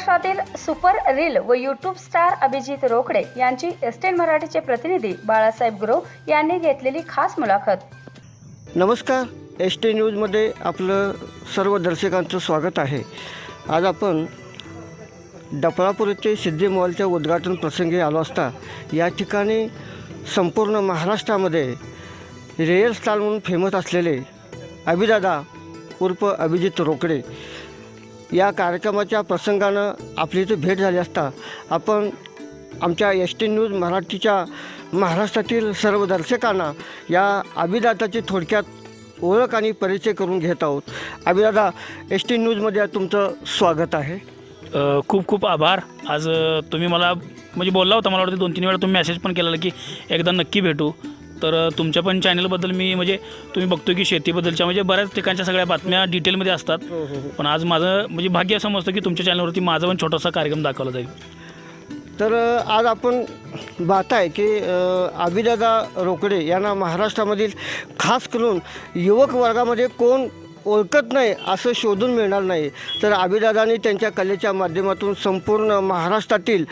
महाराष्ट्रातील super reel व YouTube star Abhijit Rokade यांची एस्टेन मराठीचे प्रतिनिधी बाळासाहेब गुरव यांनी घेतलेली खास मुलाखत. नमस्कार. एस टी न्यूजमध्ये आपलं सर्व दर्शकांचं स्वागत आहे. आज आपण डफळापूर येथे सिद्धी मॉलच्या उद्घाटन प्रसंगी आलो असता या ठिकाणी संपूर्ण महाराष्ट्रामध्ये रेअर स्टार म्हणून फेमस असलेले अभिदादा उर्फ अभिजित रोकडे या कार्यक्रमाच्या प्रसंगानं आपली इथे भेट झाली असता आपण आमच्या एस टी न्यूज मराठीच्या महाराष्ट्रातील सर्व दर्शकांना या अभिदाताची थोडक्यात ओळख आणि परिचय करून घेत आहोत. अभिदादा एस टी न्यूजमध्ये तुमचं स्वागत आहे. खूप खूप आभार. आज तुम्ही मला म्हणजे बोलला होता मला वाटतं दोन तीन वेळा तुम्ही मेसेज पण केलेला की एकदा नक्की भेटू. तर तुमच्या पण चॅनलबद्दल मी म्हणजे तुम्ही बघतो की शेतीबद्दलच्या म्हणजे बऱ्याच ठिकाणच्या सगळ्या बातम्या डिटेलमध्ये असतात. पण आज माझं म्हणजे भाग्य असं समजतं की तुमच्या चॅनलवरती माझा पण छोटासा कार्यक्रम दाखवला जाईल. तर आज आपण पाहत आहे की अभिदादा रोकडे यांना महाराष्ट्रामधील खास करून युवक वर्गामध्ये कोण ओळखत नाही असं शोधून मिळणार नाही. तर अभिदादांनी त्यांच्या कलेच्या माध्यमातून संपूर्ण महाराष्ट्रातील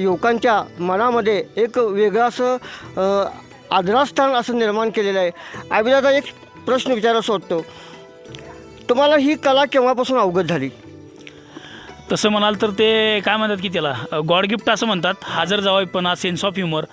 युवकांच्या मनामध्ये एक वेगळं असं आदरास्थान असं निर्माण केलेलं आहे. अभिदादा एक प्रश्न विचारायला वाटतो तुम्हाला ही कला केव्हापासून अवगत झाली? तसं म्हणाल तर ते काय म्हणतात की त्याला गॉड गिफ्ट असं म्हणतात हजर जवाबपणा सेन्स ऑफ ह्युमर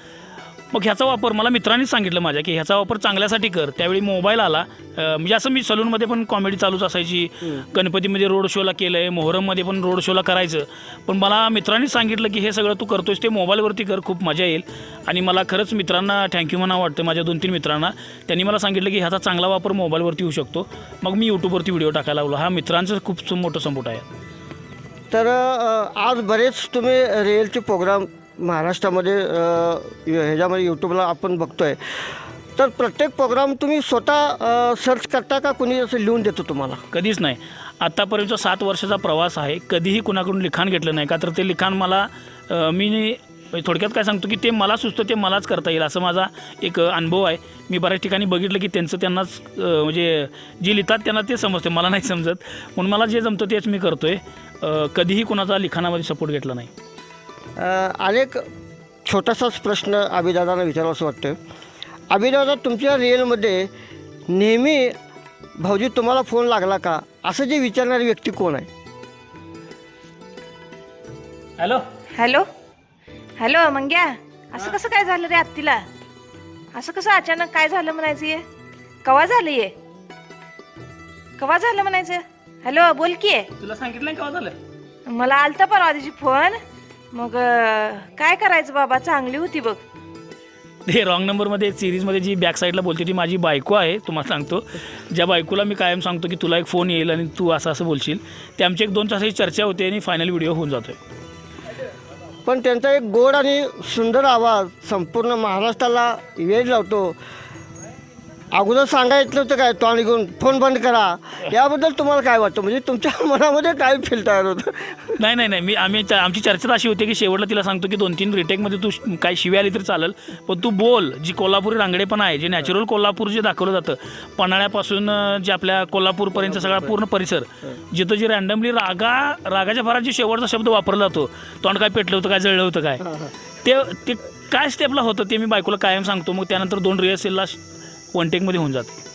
मग ह्याचा वापर मला मित्रांनीच सांगितलं माझ्या की ह्याचा वापर चांगल्यासाठी कर. त्यावेळी मोबाईल आला. म्हणजे असं मी सलूनमध्ये पण कॉमेडी चालूच असायची. गणपतीमध्ये रोड शोला केलं आहे मोहरममध्ये पण रोड शोला करायचं. पण मला मित्रांनीच सांगितलं की हे सगळं तू करतोयस ते मोबाईलवरती कर खूप मजा येईल. आणि मला खरंच मित्रांना थँक्यू म्हणा वाटतं माझ्या दोन तीन मित्रांना. त्यांनी मला सांगितलं की ह्याचा चांगला वापर मोबाईलवरती होऊ शकतो. मग मी यूट्यूबवरती व्हिडिओ टाकायला लागलो. हा मित्रांचं खूप मोठं संपुट आहे. तर आज बरेच तुम्ही रिअलचे प्रोग्राम महाराष्ट्रामध्ये ह्याच्यामध्ये यूट्यूबला आपण बघतो आहे तर प्रत्येक प्रोग्राम तुम्ही स्वतः सर्च करता का? कुणी असं लिहून देतो तुम्हाला? कधीच नाही. आत्तापर्यंतचा सात वर्षाचा प्रवास आहे. कधीही कुणाकडून लिखाण घेतलं नाही का? तर ते लिखाण मला अ, मी थोडक्यात काय सांगतो की ते मला सुचतं ते मलाच करता येईल असं माझा एक अनुभव आहे. मी बऱ्याच ठिकाणी बघितलं की त्यांचं त्यांनाच अ, म्हणजे जे लिहितात त्यांना ते समजते मला नाही समजत. म्हणून मला जे जमतं तेच मी करतो आहे कधीही कुणाचा लिखाणामध्ये सपोर्ट घेतला नाही. अनेक छोटासाच प्रश्न अभिदादांना विचारावं असं वाटतं अभिदादा तुमच्या रिअलमध्ये नेहमी भाऊजी तुम्हाला फोन लागला का? असं जे विचारणारी व्यक्ती कोण आहे? हॅलो? हॅलो? हॅलो मंग्या असं कसं काय झालं रे आत्तीला? असं कसं अचानक काय झालं म्हणायचं ये कवा झालं ये? कवा झालं म्हणायचं? हॅलो बोल की तुला सांगितलं का झालं? मला आलता परवा दिवशी फोन मग अं, काय करायचं बाबा? चांगली होती बघ. ते रॉंग नंबरमध्ये सिरीजमध्ये जी बॅक साईडला बोलते ती माझी बायको आहे तुम्हाला सांगतो. ज्या बायकोला मी कायम सांगतो की तुला एक फोन येईल आणि तू असं असं बोलशील. ते आमची एक दोन तासाची चर्चा होते आणि फायनल व्हिडिओ होऊन जातो पण त्यांचा एक गोड आणि सुंदर आवाज संपूर्ण महाराष्ट्राला वेळ लावतो. अगोदर सांगायचं नव्हतं काय तो आणि घेऊन फोन बंद करा. याबद्दल तुम्हाला काय वाटतं? म्हणजे तुमच्या मनामध्ये काय फील तयार होतं? नाही नाही नाही. मी आम्ही आमची चर्चा अशी होती की शेवटला तिला सांगतो की दोन तीन रिटेकमध्ये तू काय शिव्या आली तरी चालेल. पण तू बोल जी कोल्हापुरी रांगडे पण आहे जे नॅचरल कोल्हापूर जे दाखवलं जातं पन्हाळ्यापासून जे आपल्या कोल्हापूरपर्यंत सगळा पूर्ण परिसर जिथं जे रँडमली रागा रागाच्या भरात जे शेवटचा शब्द वापरला जातो तोंड काय पेटलं होतं काय जळलं होतं काय? ते ते काय स्टेपला होतं ते मी बायकोला कायम सांगतो. मग त्यानंतर दोन रिहर्सलला वन टेकमध्ये होऊन जातं.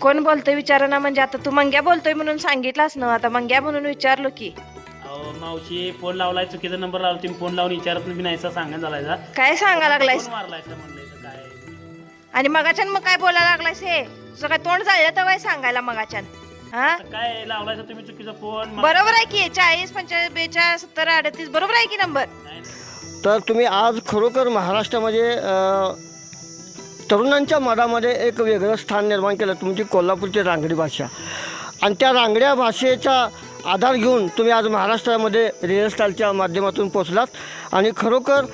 कोण बोलतोय विचार ना म्हणजे आता तू मंग्या बोलतोय म्हणून सांगितलंस ना आता मंग्या म्हणून विचारलो की. अहो मावशी फोन लावलाय चुकीचा नंबर लावला तुम्ही फोन लावून विचारत नाही नाहीसा सांगा झालायचा काय सांगा लागलायस? मारलायचा म्हणलं काय? आणि मगाच्यान मग काय बोलायला लागलायस हे? तुझं काय तोंड जाळलं तर काय सांगायला मगाच्यान हा? काय लावलायचा तुम्ही चुकीचा फोन बरोबर आहे की चाळीस पंचेचाळीस बेचाळीस सत्तर अडतीस बरोबर आहे की नंबर तर तुम्ही आज खरोखर महाराष्ट्रामध्ये अ, तरुणांच्या मनामध्ये एक वेगळं स्थान निर्माण केलं. तुमची कोल्हापूरची रांगडी भाषा. आणि त्या रांगड्या भाषेचा आधार घेऊन तुम्ही आज महाराष्ट्रामध्ये रिअल माध्यमातून पोचलात आणि खरोखर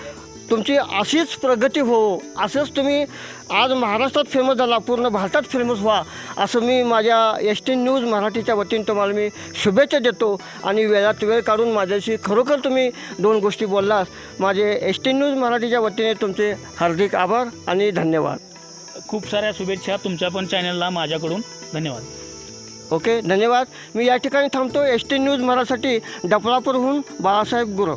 तुमची अशीच प्रगती हो असंच तुम्ही आज महाराष्ट्रात फेमस झाला पूर्ण भारतात फेमस व्हा असं मी माझ्या एस टी न्यूज मराठीच्या वतीने तुम्हाला मी शुभेच्छा देतो. आणि वेळात वेळ काढून माझ्याशी खरोखर तुम्ही दोन गोष्टी बोललात. माझे एस टी न्यूज मराठीच्या वतीने तुमचे हार्दिक आभार आणि धन्यवाद. खूप साऱ्या शुभेच्छा तुमच्या पण चॅनलला माझ्याकडून. धन्यवाद. ओके धन्यवाद. मी या ठिकाणी थांबतो. एस टी न्यूज मराठी डफळापूरहून बाळासाहेब गुरव.